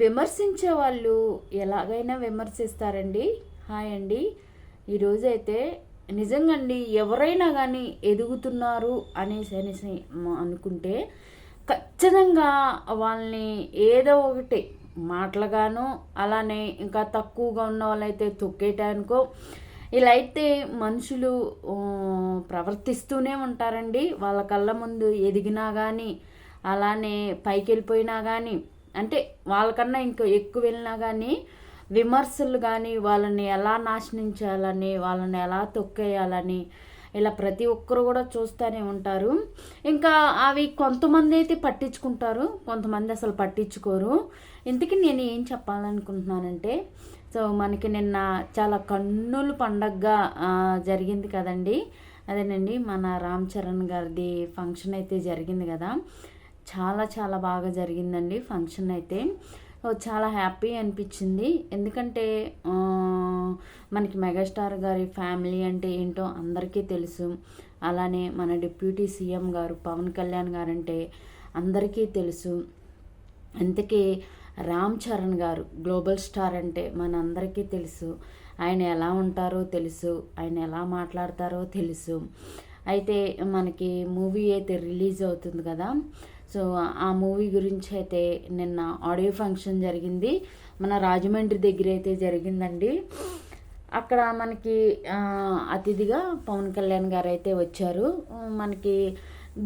విమర్శించే వాళ్ళు ఎలాగైనా విమర్శిస్తారండి. హాయ్ అండి. ఈరోజైతే నిజంగా అండి ఎవరైనా కానీ ఎదుగుతున్నారు అనేసి అనేసి అనుకుంటే ఖచ్చితంగా వాళ్ళని ఏదో ఒకటి మాటలుగాను అలానే ఇంకా తక్కువగా ఉన్న వాళ్ళైతే తొక్కేటానికో ఇలా అయితే మనుషులు ప్రవర్తిస్తూనే ఉంటారండి. వాళ్ళ కళ్ళ ముందు ఎదిగినా కానీ అలానే పైకి వెళ్ళిపోయినా కానీ అంటే వాళ్ళకన్నా ఇంకా ఎక్కువ వెళ్ళినా కానీ విమర్శలు కానీ వాళ్ళని ఎలా నాశనం చేయాలని వాళ్ళని ఎలా తొక్కేయాలని ఇలా ప్రతి ఒక్కరు కూడా చూస్తూనే ఉంటారు. ఇంకా అవి కొంతమంది అయితే పట్టించుకుంటారు కొంతమంది అసలు పట్టించుకోరు. ఇంతకీ నేను ఏం చెప్పాలనుకుంటున్నానంటే సో మనకి నిన్న చాలా కన్నులు పండగగా జరిగింది కదండి. అదేనండి మన రామ్ చరణ్ గారిది ఫంక్షన్ అయితే జరిగింది కదా. చాలా చాలా బాగా జరిగిందండి ఫంక్షన్ అయితే. చాలా హ్యాపీ అనిపించింది. ఎందుకంటే మనకి మెగాస్టార్ గారి ఫ్యామిలీ అంటే ఏంటో అందరికీ తెలుసు. అలానే మన డిప్యూటీ సీఎం గారు పవన్ కళ్యాణ్ గారు అంటే అందరికీ తెలుసు. అందుకే రామ్ చరణ్ గారు గ్లోబల్ స్టార్ అంటే మన అందరికీ తెలుసు. ఆయన ఎలా ఉంటారో తెలుసు. ఆయన ఎలా మాట్లాడతారో తెలుసు. అయితే మనకి మూవీ అయితే రిలీజ్ అవుతుంది కదా. సో ఆ మూవీ గురించి అయితే నిన్న ఆడియో ఫంక్షన్ జరిగింది. మన రాజమండ్రి దగ్గర అయితే జరిగిందండి. అక్కడ మనకి అతిథిగా పవన్ కళ్యాణ్ గారు అయితే వచ్చారు. మనకి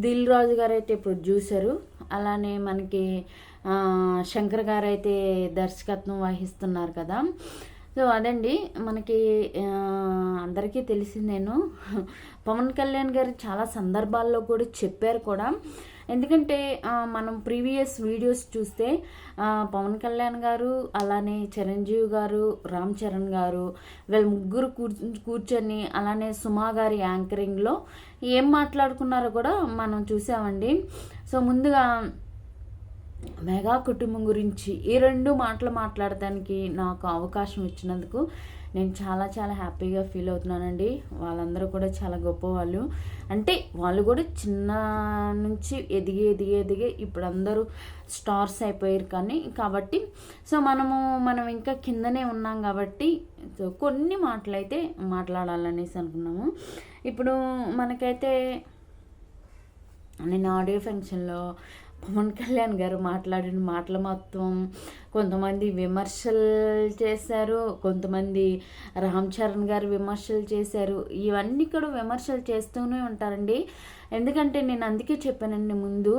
దిల్ రాజు గారు అయితే ప్రొడ్యూసరు. అలానే మనకి శంకర్ గారు అయితే దర్శకత్వం వహిస్తున్నారు కదా. సో అదండి. మనకి అందరికీ తెలిసిందేను పవన్ కళ్యాణ్ గారు చాలా సందర్భాల్లో కూడా చెప్పారు కూడా. ఎందుకంటే మనం ప్రీవియస్ వీడియోస్ చూస్తే పవన్ కళ్యాణ్ గారు అలానే చిరంజీవి గారు రామ్ చరణ్ గారు వీళ్ళ ముగ్గురు కూర్చు కూర్చొని అలానే సుమా గారి యాంకరింగ్లో ఏం మాట్లాడుకున్నారో కూడా మనం చూసామండి. సో ముందుగా మెగా కుటుంబం గురించి ఈ రెండు మాటలు మాట్లాడటానికి నాకు అవకాశం ఇచ్చినందుకు నేను చాలా చాలా హ్యాపీగా ఫీల్ అవుతున్నానండి. వాళ్ళందరూ కూడా చాలా గొప్పవాళ్ళు. అంటే వాళ్ళు కూడా చిన్న నుంచి ఎదిగి ఎదిగి ఎదిగి ఇప్పుడు అందరూ స్టార్స్ అయిపోయారు కానీ కాబట్టి సో మనము మనం ఇంకా కిందనే ఉన్నాం కాబట్టి సో కొన్ని మాటలు అయితే మాట్లాడాలనేసి అనుకున్నాము. ఇప్పుడు మనకైతే నేను ఆడియో ఫంక్షన్లో పవన్ కళ్యాణ్ గారు మాట్లాడిన మాటలు మొత్తం కొంతమంది విమర్శలు చేశారు కొంతమంది రామ్ చరణ్ గారు విమర్శలు చేశారు. ఇవన్నీ కూడా విమర్శలు చేస్తూనే ఉంటారండి. ఎందుకంటే నేను అందుకే చెప్పానండి ముందు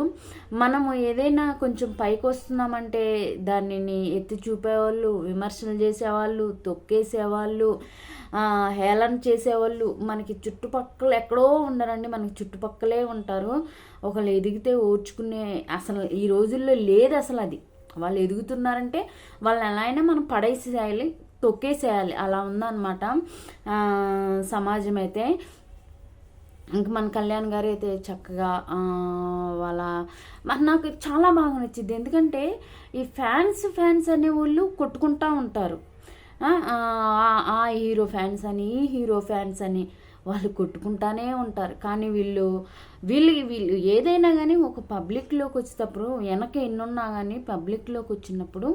మనము ఏదైనా కొంచెం పైకి వస్తున్నామంటే దానిని ఎత్తి చూపేవాళ్ళు విమర్శలు చేసేవాళ్ళు తొక్కేసేవాళ్ళు హేళన చేసేవాళ్ళు మనకి చుట్టుపక్కల ఎక్కడో ఉండరండి మనకి చుట్టుపక్కలే ఉంటారు. ఒకళ్ళు ఎదిగితే ఓర్చుకునే అసలు ఈ రోజుల్లో లేదు అసలు అది. వాళ్ళు ఎదుగుతున్నారంటే వాళ్ళని ఎలా అయినా మనం పడేసేయాలి తొక్కేసేయాలి. అలా ఉందన్నమాట. సమాజం అయితే ఇంక మన కళ్యాణ్ గారు అయితే చక్కగా వాళ్ళ మరి నాకు చాలా బాగా నచ్చింది. ఎందుకంటే ఈ ఫ్యాన్స్ ఫ్యాన్స్ అనే వాళ్ళు కొట్టుకుంటా ఉంటారు. ఆ హీరో ఫ్యాన్స్ అని ఈ హీరో ఫ్యాన్స్ అని. వాళ్ళు కొట్టుకుంటానే ఉంటారు. కానీ వీళ్ళు వీళ్ళు వీళ్ళు ఏదైనా కానీ ఒక పబ్లిక్లోకి వచ్చేటప్పుడు వెనక ఎన్నున్నా కానీ పబ్లిక్లోకి వచ్చినప్పుడు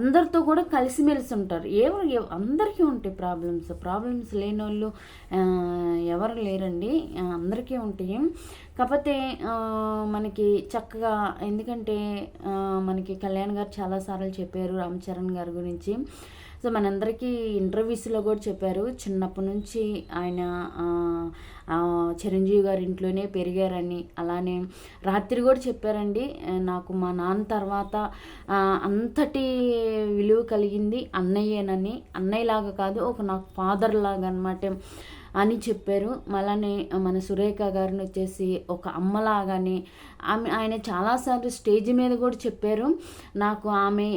అందరితో కూడా కలిసిమెలిసి ఉంటారు. ఎవరు అందరికీ ఉంటాయి ప్రాబ్లమ్స్. ప్రాబ్లమ్స్ లేని వాళ్ళు ఎవరు లేరండి. అందరికీ ఉంటాయి. కాకపోతే మనకి చక్కగా ఎందుకంటే మనకి కళ్యాణ్ గారు చాలాసార్లు చెప్పారు రామ్ చరణ్ గారి గురించి. సో మనందరికీ ఇంటర్వ్యూస్లో కూడా చెప్పారు. చిన్నప్పటి నుంచి ఆయన చిరంజీవి గారి ఇంట్లోనే పెరిగారని అలానే రాత్రి కూడా చెప్పారండి. నాకు మా నాన్న తర్వాత అంతటి విలువ కలిగింది అన్నయ్యేనని. అన్నయ్యలాగా కాదు ఒక నాకు ఫాదర్ లాగా అనమాట అని చెప్పారు. మళ్ళనే మన సురేఖ గారిని వచ్చేసి ఒక అమ్మలాగానే ఆమె ఆయన చాలాసార్లు స్టేజ్ మీద కూడా చెప్పారు. నాకు ఆమె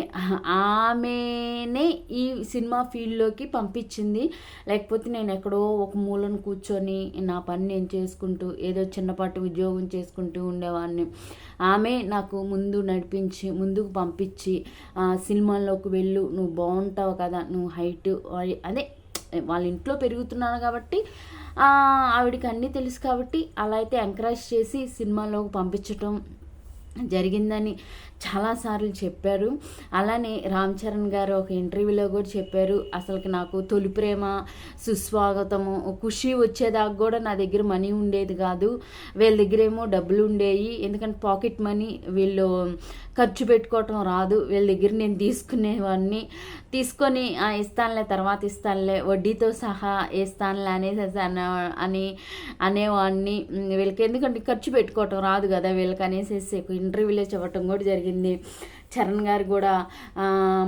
ఆమెనే ఈ సినిమా ఫీల్డ్లోకి పంపించింది. లేకపోతే నేను ఎక్కడో ఒక మూలను కూర్చొని నా పని నేను చేసుకుంటూ ఏదో చిన్నపాటి ఉద్యోగం చేసుకుంటూ ఉండేవాడిని. ఆమె నాకు ముందు నడిపించి ముందుకు పంపించి ఆ, సినిమాల్లోకి వెళ్ళు నువ్వు బాగుంటావు కదా నువ్వు హైట్ అదే వాళ్ళ ఇంట్లో పెరుగుతున్నాను కాబట్టి ఆవిడకి అన్నీ తెలుసు కాబట్టి అలా అయితే ఎంకరేజ్ చేసి సినిమాలోకి పంపించటం జరిగిందని చాలాసార్లు చెప్పారు. అలానే రామ్ చరణ్ గారు ఒక ఇంటర్వ్యూలో కూడా చెప్పారు. అసలుకి నాకు తొలి ప్రేమ సుస్వాగతము ఖుషి వచ్చేదాకా కూడా నా దగ్గర మనీ ఉండేది కాదు. వీళ్ళ దగ్గర ఏమో డబ్బులు ఉండేవి ఎందుకంటే పాకెట్ మనీ వీళ్ళు ఖర్చు పెట్టుకోవటం రాదు. వీళ్ళ దగ్గర నేను తీసుకునేవాడిని తీసుకొని "ఆ, ఇస్తానులే తర్వాత ఇస్తానులే వడ్డీతో సహా ఇస్తానులే అనేసి అని అనేవాడిని. వీళ్ళకి ఎందుకంటే ఖర్చు పెట్టుకోవటం రాదు కదా వీళ్ళకి అనేసేసి ఇంటర్వ్యూలో చెప్పటం కూడా జరిగింది. చరణ్ గారు కూడా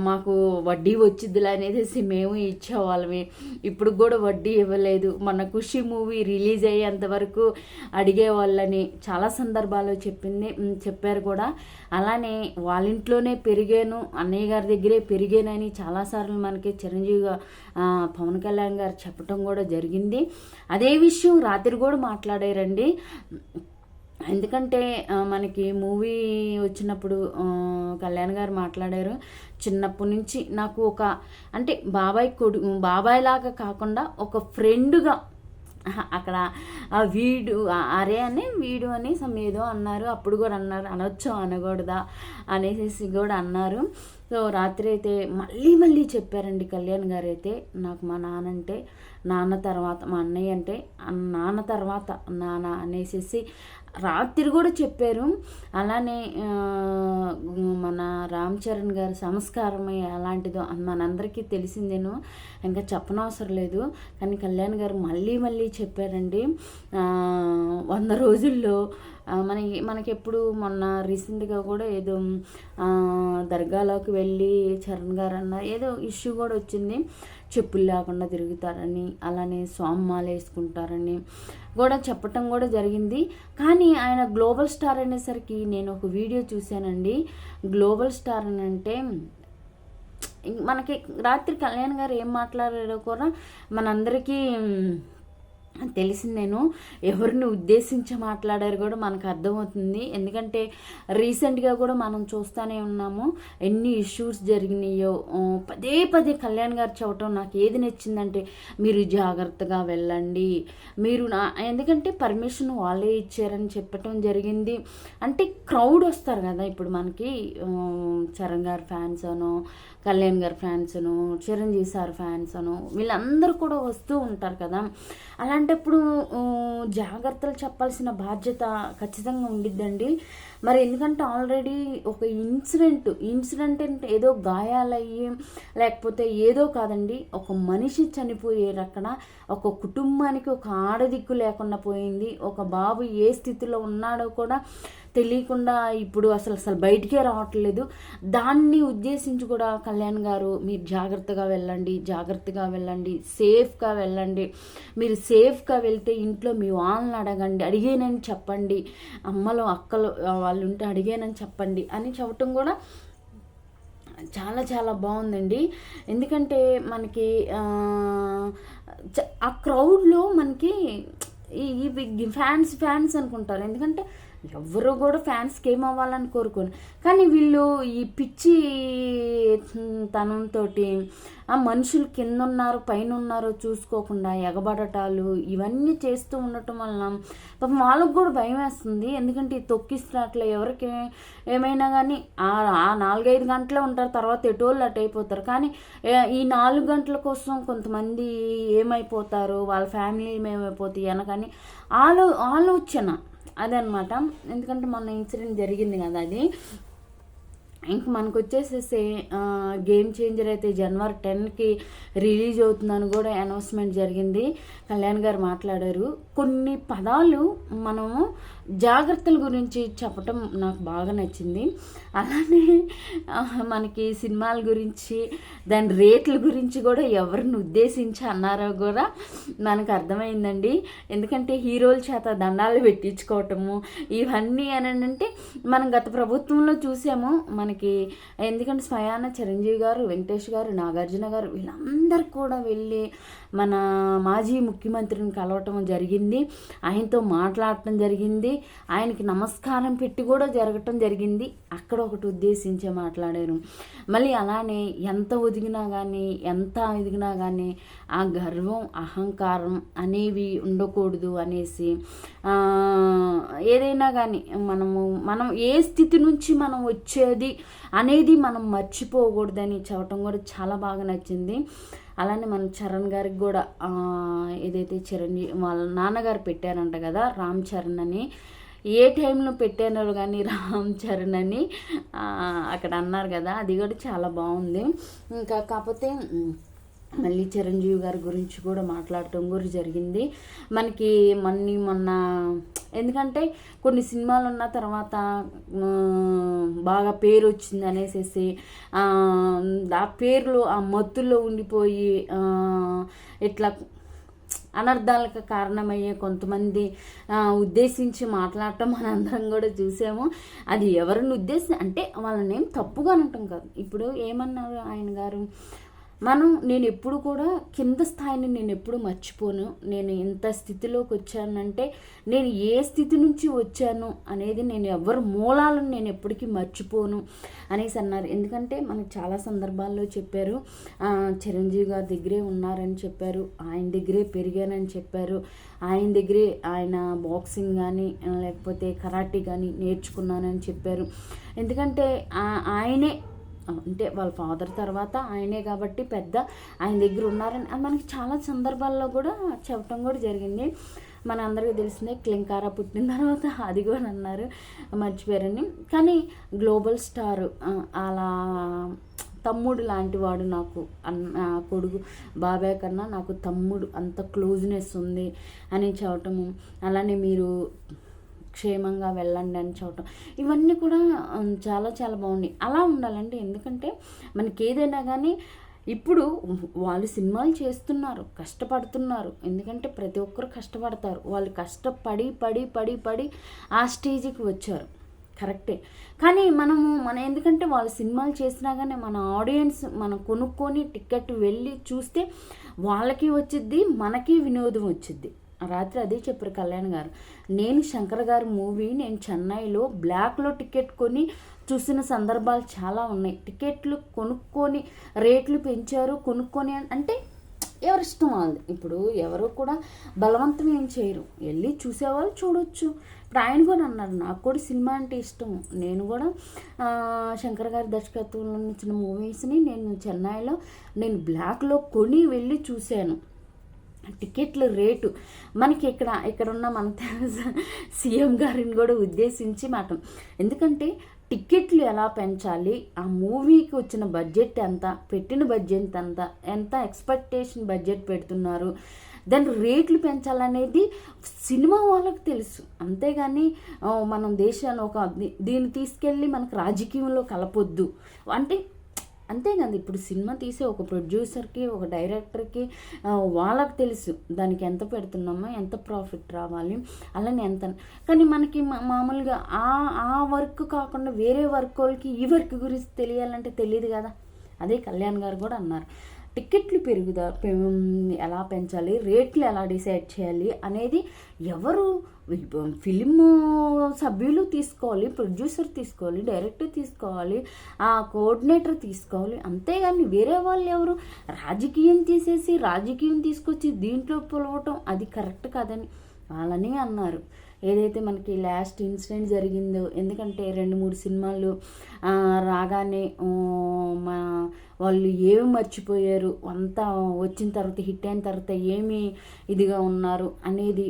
మాకు వడ్డీ వచ్చిద్దులే అనేసి మేము ఇచ్చేవాళ్ళమే. ఇప్పుడు కూడా వడ్డీ ఇవ్వలేదు. మన ఖుషి మూవీ రిలీజ్ అయ్యేంత వరకు అడిగేవాళ్ళని. చాలా సందర్భాల్లో చెప్పింది చెప్పారు కూడా. అలానే వాళ్ళ ఇంట్లోనే పెరిగాను అన్నయ్య గారి దగ్గరే పెరిగానని చాలాసార్లు మనకి చిరంజీవిగా పవన్ కళ్యాణ్ గారు చెప్పటం కూడా జరిగింది. అదే విషయం రాత్రి కూడా మాట్లాడారండి. ఎందుకంటే మనకి మూవీ వచ్చినప్పుడు కళ్యాణ్ గారు మాట్లాడారు. చిన్నప్పటి నుంచి నాకు ఒక అంటే బాబాయ్ కొడు బాబాయ్ లాగా కాకుండా ఒక ఫ్రెండ్గా అక్కడ ఆ వీడు అరే అని వీడు అని సమ్ ఏదో అన్నారు. అప్పుడు కూడా అన్నారు అనొచ్చు అనకూడదా అనేసి కూడా అన్నారు. సో రాత్రి అయితే మళ్ళీ మళ్ళీ చెప్పారండి కళ్యాణ్ గారు అయితే నాకు మా నాన్న అంటే నాన్న తర్వాత మా అన్నయ్య అంటే నాన్న తర్వాత నాన్న అనేసి రాత్రి కూడా చెప్పారు. అలానే మన రామ్ చరణ్ గారి సంస్కారమే ఎలాంటిదో మనందరికీ తెలిసిందేను ఇంకా చెప్పనవసరం లేదు. కానీ కళ్యాణ్ గారు మళ్ళీ మళ్ళీ చెప్పారండి. వంద రోజుల్లో మనకి మనకి ఎప్పుడు మొన్న రీసెంట్గా కూడా ఏదో దర్గాలోకి వెళ్ళి చరణ్ గారు అన్న ఏదో ఇష్యూ కూడా వచ్చింది. చెప్పులు లేకుండా తిరుగుతారని అలానే స్వామ్మాలు వేసుకుంటారని కూడా చెప్పటం కూడా జరిగింది. కానీ ఆయన గ్లోబల్ స్టార్ అనేసరికి నేను ఒక వీడియో చూశానండి. గ్లోబల్ స్టార్ అని అంటే మనకి రాత్రి కళ్యాణ్ గారు ఏం మాట్లాడారో కూడా మనందరికీ తెలిసిందేను ఎవరిని ఉద్దేశించి మాట్లాడారు కూడా మనకు అర్థమవుతుంది. ఎందుకంటే రీసెంట్గా కూడా మనం చూస్తూనే ఉన్నాము ఎన్ని ఇష్యూస్ జరిగినాయో. పదే పదే కళ్యాణ్ గారు చెప్పటం నాకు ఏది నచ్చిందంటే మీరు జాగ్రత్తగా వెళ్ళండి. మీరు నా ఎందుకంటే పర్మిషన్ వాళ్ళే ఇచ్చారని చెప్పటం జరిగింది. అంటే క్రౌడ్ వస్తారు కదా ఇప్పుడు మనకి చరణ్ గారు ఫ్యాన్స్ అనో కళ్యాణ్ గారు ఫ్యాన్స్ అను చిరంజీవి సార్ ఫ్యాన్స్ అను వీళ్ళందరూ కూడా వస్తూ ఉంటారు కదా. అలాంటప్పుడు జాగ్రత్తలు చెప్పాల్సిన బాధ్యత ఖచ్చితంగా ఉండిద్దండి. మరి ఎందుకంటే ఆల్రెడీ ఒక ఇన్సిడెంట్ ఇన్సిడెంట్ అంటే ఏదో గాయాలయ్యి లేకపోతే ఏదో కాదండి ఒక మనిషి చనిపోయే అక్కడ ఒక కుటుంబానికి ఒక ఆడదిక్కు లేకుండా పోయింది. ఒక బాబు ఏ స్థితిలో ఉన్నాడో కూడా తెలియకుండా ఇప్పుడు అసలు అసలు బయటికే రావట్లేదు. దాన్ని ఉద్దేశించి కూడా కళ్యాణ్ గారు మీరు జాగ్రత్తగా వెళ్ళండి జాగ్రత్తగా వెళ్ళండి సేఫ్గా వెళ్ళండి. మీరు సేఫ్గా వెళ్తే ఇంట్లో మీ వాళ్ళని అడగండి అడిగేనని చెప్పండి. అమ్మలు అక్కలు వాళ్ళు ఉంటే అడిగానని చెప్పండి అని చెప్పటం కూడా చాలా చాలా బాగుందండి. ఎందుకంటే మనకి ఆ, చ- ఆ క్రౌడ్లో మనకి ఈ ఈ ఫ్యాన్స్ ఫ్యాన్స్ అనుకుంటారు. ఎందుకంటే ఎవరు కూడా ఫ్యాన్స్కి ఏం అవ్వాలని కోరుకోను కానీ వీళ్ళు ఈ పిచ్చి తనంతో ఆ మనుషులు కింద ఉన్నారు పైన ఉన్నారో చూసుకోకుండా ఎగబడటాలు ఇవన్నీ చేస్తూ ఉండటం వలన పాపం వాళ్ళకు కూడా భయం వేస్తుంది. ఎందుకంటే ఈ తొక్కిస్తున్నట్లు ఎవరికి ఏమైనా కానీ ఆ నాలుగైదు గంటలే ఉంటారు తర్వాత ఎటోళ్ళు అటు అయిపోతారు. కానీ ఈ నాలుగు గంటల కోసం కొంతమంది ఏమైపోతారు వాళ్ళ ఫ్యామిలీ ఏమైపోతాయి అనకని ఆలో ఆలోచన. అదనమాట. ఎందుకంటే మొన్న ఇన్సిడెంట్ జరిగింది కదా అది. ఇంక మనకు వచ్చేసేసి గేమ్ చేంజర్ అయితే జనవరి టెన్కి రిలీజ్ అవుతుందని కూడా అనౌన్స్మెంట్ జరిగింది. కళ్యాణ్ గారు మాట్లాడారు. కొన్ని పదాలు మనము జాగ్రత్తల గురించి చెప్పటం నాకు బాగా నచ్చింది. అలానే మనకి సినిమాల గురించి దాని రేట్ల గురించి కూడా ఎవరిని ఉద్దేశించి అన్నారో కూడా మనకు అర్థమైందండి. ఎందుకంటే హీరోల చేత దండాలు పెట్టించుకోవటము ఇవన్నీ అని అంటే మనం గత ప్రభుత్వంలో చూసాము మనకి మనకి ఎందుకంటే స్వయాన చిరంజీవి గారు వెంకటేష్ గారు నాగార్జున గారు వీళ్ళందరూ కూడా వెళ్ళి మన మాజీ ముఖ్యమంత్రిని కలవటం జరిగింది. ఆయనతో మాట్లాడటం జరిగింది. ఆయనకి నమస్కారం పెట్టి కూడా జరగటం జరిగింది. అక్కడ ఒకటి ఉద్దేశించే మాట్లాడారు. మళ్ళీ అలానే ఎంత ఒదిగినా కానీ ఎంత ఎదిగినా కానీ ఆ గర్వం అహంకారం అనేవి ఉండకూడదు అనేసి ఏదైనా కానీ మనము మనం ఏ స్థితి నుంచి మనం వచ్చేది అనేది మనం మర్చిపోకూడదని చెప్పటం కూడా చాలా బాగా నచ్చింది. అలానే మన చరణ్ గారికి కూడా ఏదైతే చిరంజీవి వాళ్ళ నాన్నగారు పెట్టారంట కదా రామ్ చరణ్ అని. ఏ టైంలో పెట్టారు కానీ రామ్ చరణ్ అని అక్కడ అన్నారు కదా అది కూడా చాలా బాగుంది. ఇంకా కాకపోతే మళ్ళీ చిరంజీవి గారి గురించి కూడా మాట్లాడటం కూడా జరిగింది. మనకి మన్ని మొన్న ఎందుకంటే కొన్ని సినిమాలు ఉన్న తర్వాత బాగా పేరు వచ్చింది అనేసి ఆ పేర్లు ఆ మత్తుల్లో ఉండిపోయి ఇట్లా అనర్థాలకు కారణమయ్యే కొంతమంది ఉద్దేశించి మాట్లాడటం మనందరం కూడా చూసాము. అది ఎవరిని ఉద్దేశం అంటే వాళ్ళని ఏం తప్పుగా అనటం కాదు. ఇప్పుడు ఏమన్నారు ఆయన గారు? మనం నేను ఎప్పుడు కూడా కింద స్థాయిని నేను ఎప్పుడు మర్చిపోను. నేను ఇంత స్థితిలోకి వచ్చానంటే నేను ఏ స్థితి నుంచి వచ్చాను అనేది నేను ఎవరి మూలాలను నేను ఎప్పటికీ మర్చిపోను అనేసి అన్నారు. ఎందుకంటే మనకు చాలా సందర్భాల్లో చెప్పారు చిరంజీవి గారి దగ్గరే ఉన్నారని చెప్పారు ఆయన దగ్గరే పెరిగానని చెప్పారు ఆయన దగ్గరే ఆయన బాక్సింగ్ కానీ లేకపోతే కరాటీ కానీ నేర్చుకున్నానని చెప్పారు. ఎందుకంటే ఆయనే అంటే వాళ్ళ ఫాదర్ తర్వాత ఆయనే కాబట్టి పెద్ద ఆయన దగ్గర ఉన్నారని మనకి చాలా సందర్భాల్లో కూడా చెప్పడం కూడా జరిగింది. మన అందరికీ తెలిసిందే క్లింకార పుట్టిన తర్వాత అది కూడా అన్నారు మర్చిపోయారని. కానీ గ్లోబల్ స్టార్ అలా తమ్ముడు లాంటి వాడు నాకు అన్న కొడుకు బాబాయ్ కన్నా నాకు తమ్ముడు అంత క్లోజ్నెస్ ఉంది అని చెప్పటము. అలానే మీరు క్షేమంగా వెళ్ళండి అని చూడటం ఇవన్నీ కూడా చాలా చాలా బాగున్నాయి అలా ఉండాలంటే ఎందుకంటే మనకి ఏదైనా కానీ ఇప్పుడు వాళ్ళు సినిమాలు చేస్తున్నారు కష్టపడుతున్నారు. ఎందుకంటే ప్రతి ఒక్కరు కష్టపడతారు. వాళ్ళు కష్టపడి పడి పడి పడి ఆ స్టేజ్కి వచ్చారు. కరెక్టే. కానీ మనము మన ఎందుకంటే వాళ్ళు సినిమాలు చేసినా కానీ మన ఆడియన్స్ మనం కొనుక్కొని టికెట్ వెళ్ళి చూస్తే వాళ్ళకి వచ్చిద్ది మనకి వినోదం వచ్చిద్ది. రాత్రి అదే చెప్పారు కళ్యాణ్ గారు. నేను శంకర్ గారి మూవీ నేను చెన్నైలో బ్లాక్లో టికెట్ కొని చూసిన సందర్భాలు చాలా ఉన్నాయి. టికెట్లు కొనుక్కొని రేట్లు పెంచారు కొనుక్కొని అంటే ఎవరిష్టం వాళ్ళది. ఇప్పుడు ఎవరు కూడా బలవంతం ఏం చేయరు. వెళ్ళి చూసేవాళ్ళు చూడొచ్చు. ఇప్పుడు ఆయన కూడా అన్నారు నాకు కూడా సినిమా అంటే ఇష్టం. నేను కూడా శంకర్ గారి దర్శకత్వంలో ఇచ్చిన మూవీస్ని నేను చెన్నైలో నేను బ్లాక్లో కొని వెళ్ళి చూశాను. టికెట్ల రేటు. మనకి ఇక్కడ ఇక్కడ ఉన్న మన సీఎం గారిని కూడా ఉద్దేశించి మాట. ఎందుకంటే టికెట్లు ఎలా పెంచాలి ఆ మూవీకి వచ్చిన బడ్జెట్ ఎంత పెట్టిన బడ్జెట్ ఎంత ఎంత ఎక్స్పెక్టేషన్ బడ్జెట్ పెడుతున్నారు దాని రేట్లు పెంచాలనేది సినిమా వాళ్ళకి తెలుసు. అంతేగాని మనం దేశాన్ని ఒక దీన్ని తీసుకెళ్ళి మనకు రాజకీయంలో కలపొద్దు. అంటే అంతే కదా ఇప్పుడు సినిమా తీసే ఒక ప్రొడ్యూసర్కి ఒక డైరెక్టర్కి వాళ్ళకి తెలుసు దానికి ఎంత పెడుతున్నామో ఎంత ప్రాఫిట్ రావాలి అలానే ఎంత కానీ మనకి మామూలుగా ఆ ఆ వర్క్ కాకుండా వేరే వర్క్ వాళ్ళకి ఈ వర్క్ గురించి తెలియాలంటే తెలియదు కదా. అదే కళ్యాణ్ గారు కూడా అన్నారు. టికెట్లు పెరుగుదా ఎలా పెంచాలి రేట్లు ఎలా డిసైడ్ చేయాలి అనేది ఎవరు ఫిలిం సభ్యులు తీసుకోవాలి ప్రొడ్యూసర్ తీసుకోవాలి డైరెక్టర్ తీసుకోవాలి ఆ కోఆర్డినేటర్ తీసుకోవాలి అంతేగాని వేరే వాళ్ళు ఎవరు? రాజకీయం తీసేసి రాజకీయం తీసుకొచ్చి దీంట్లో పొలవటం అది కరెక్ట్ కాదని వాళ్ళని అన్నారు. ఏదైతే మనకి లాస్ట్ ఇన్సిడెంట్ జరిగిందో ఎందుకంటే రెండు మూడు సినిమాలు రాగానే మా వాళ్ళు ఏమి మర్చిపోయారు అంతా వచ్చిన తర్వాత హిట్ అయిన తర్వాత ఏమి ఇదిగా ఉన్నారు అనేది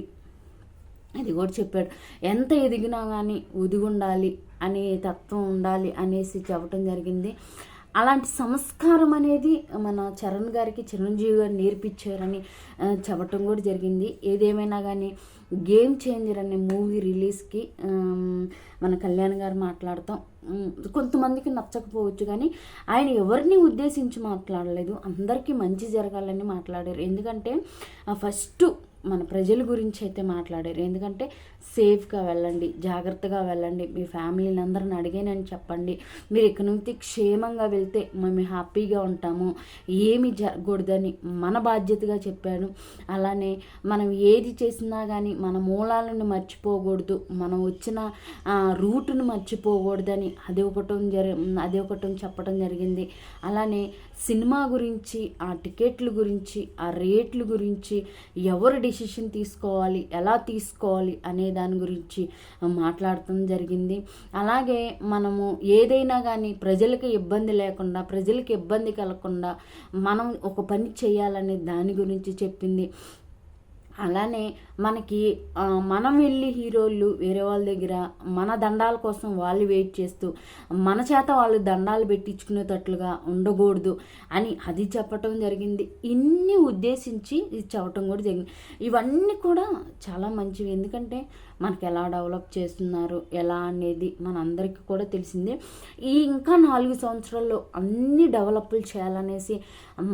ఇది కూడా చెప్పాడు. ఎంత ఎదిగినా కానీ ఉదిగుండాలి అనే తత్వం ఉండాలి అనేసి చెప్పడం జరిగింది. అలాంటి సంస్కారం అనేది మన చరణ్ గారికి చిరంజీవి గారు నేర్పించారని చెప్పటం కూడా జరిగింది. ఏదేమైనా కానీ గేమ్ చేంజర్ అనే మూవీ రిలీజ్కి మన కళ్యాణ్ గారు మాట్లాడతాం. కొంతమందికి నచ్చకపోవచ్చు కానీ ఆయన ఎవరిని ఉద్దేశించి మాట్లాడలేదు అందరికీ మంచి జరగాలని మాట్లాడారు. ఎందుకంటే ఫస్ట్ మన ప్రజల గురించి అయితే మాట్లాడారు. ఎందుకంటే సేఫ్గా వెళ్ళండి జాగ్రత్తగా వెళ్ళండి మీ ఫ్యామిలీని అందరిని అడిగానని చెప్పండి. మీరు ఇక నుంచి క్షేమంగా వెళ్తే మేము హ్యాపీగా ఉంటాము. ఏమి జరగకూడదని మన బాధ్యతగా చెప్పాను. అలానే మనం ఏది చేసినా కానీ మన మూలాలను మర్చిపోకూడదు. మనం వచ్చిన రూటును మర్చిపోకూడదని అది ఒకటం జరి అది ఒకటం చెప్పడం జరిగింది. అలానే సినిమా గురించి ఆ టికెట్ల గురించి ఆ రేట్లు గురించి ఎవరు డిసిషన్ తీసుకోవాలి ఎలా తీసుకోవాలి అనే దాని గురించి మాట్లాడటం జరిగింది. అలాగే మనము ఏదైనా కానీ ప్రజలకు ఇబ్బంది లేకుండా ప్రజలకు ఇబ్బంది కలగకుండా మనం ఒక పని చేయాలనే దాని గురించి చెప్పింది. అలానే మనకి మనం వెళ్ళి హీరోలు వేరే వాళ్ళ దగ్గర మన దండాల కోసం వాళ్ళు వెయిట్ చేస్తూ మన చేత వాళ్ళు దండాలు పెట్టించుకునేటట్లుగా ఉండకూడదు అని అది చెప్పటం జరిగింది. ఇన్ని ఉద్దేశించి ఇది చెప్పటం కూడా జరిగింది. ఇవన్నీ కూడా చాలా మంచివి. ఎందుకంటే మనకి ఎలా డెవలప్ చేస్తున్నారు ఎలా అనేది మనందరికీ కూడా తెలిసిందే. ఈ ఇంకా నాలుగు సంవత్సరాల్లో అన్ని డెవలప్లు చేయాలనేసి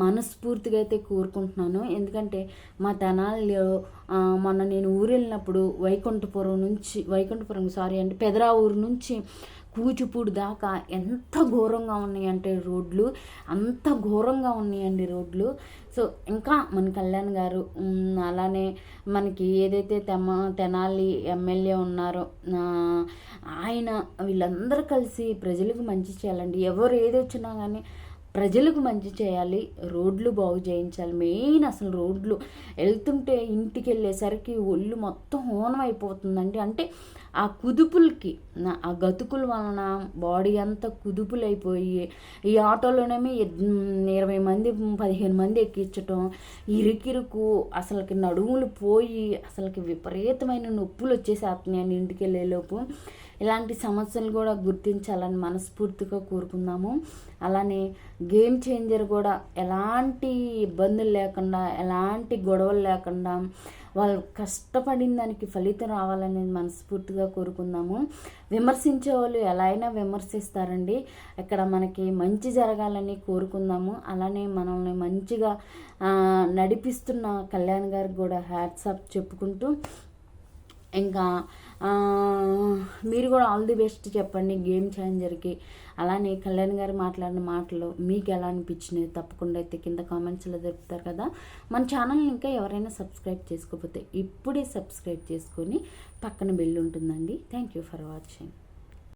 మనస్ఫూర్తిగా అయితే కోరుకుంటున్నాను. ఎందుకంటే మా తెనాలిలో మొన్న నేను ఊరు వెళ్ళినప్పుడు వైకుంఠపురం నుంచి వైకుంఠపురం సారీ అంటే పెదరా ఊరు నుంచి కూచిపూడి దాకా ఎంత ఘోరంగా ఉన్నాయంటే రోడ్లు అంత ఘోరంగా ఉన్నాయండి రోడ్లు. సో ఇంకా మన కళ్యాణ్ గారు అలానే మనకి ఏదైతే తెమ తెనాలి ఎమ్మెల్యే ఉన్నారో ఆయన వీళ్ళందరూ కలిసి ప్రజలకు మంచి చేయాలండి. ఎవరు ఏది వచ్చినా కానీ ప్రజలకు మంచి చేయాలి రోడ్లు బాగు చేయించాలి. మెయిన్ అసలు రోడ్లు వెళ్తుంటే ఇంటికి వెళ్ళేసరికి ఒళ్ళు మొత్తం హోనం అయిపోతుందండి. అంటే ఆ కుదుపులకి ఆ గతుకుల వలన బాడీ అంతా కుదుపులు అయిపోయి ఈ ఆటోలోనేమి ఇరవై మంది పదిహేను మంది ఎక్కించటం ఇరుకిరుకు అసలుకి నడుములు పోయి అసలుకి విపరీతమైన నొప్పులు వచ్చేసేస్తున్నాయి ఇంటికి వెళ్ళేలోపు. ఇలాంటి సమస్యలు కూడా గుర్తించాలని మనస్ఫూర్తిగా కోరుకుందాము. అలానే గేమ్ చేంజర్ కూడా ఎలాంటి ఇబ్బందులు లేకుండా ఎలాంటి గొడవలు లేకుండా వాళ్ళు కష్టపడిన దానికి ఫలితం రావాలని మనస్ఫూర్తిగా కోరుకుందాము. విమర్శించే వాళ్ళు ఎలా అయినా విమర్శిస్తారండి. ఇక్కడ మనకి మంచి జరగాలని కోరుకుందాము. అలానే మనల్ని మంచిగా నడిపిస్తున్న కళ్యాణ్ గారికి కూడా హ్యాట్సాప్ చెప్పుకుంటూ ఇంకా మీరు కూడా ఆల్ ది బెస్ట్ చెప్పండి గేమ్ చేంజర్కి అలానే కళ్యాణ్ గారు మాట్లాడిన మాటలు మీకు ఎలా అనిపించినాయి తప్పకుండా అయితే కింద కామెంట్స్లో జరుపుతారు కదా. మన ఛానల్ని ఇంకా ఎవరైనా సబ్స్క్రైబ్ చేసుకోకపోతే ఇప్పుడే సబ్స్క్రైబ్ చేసుకొని పక్కన బెల్ ఉంటుందండి. Thank you for watching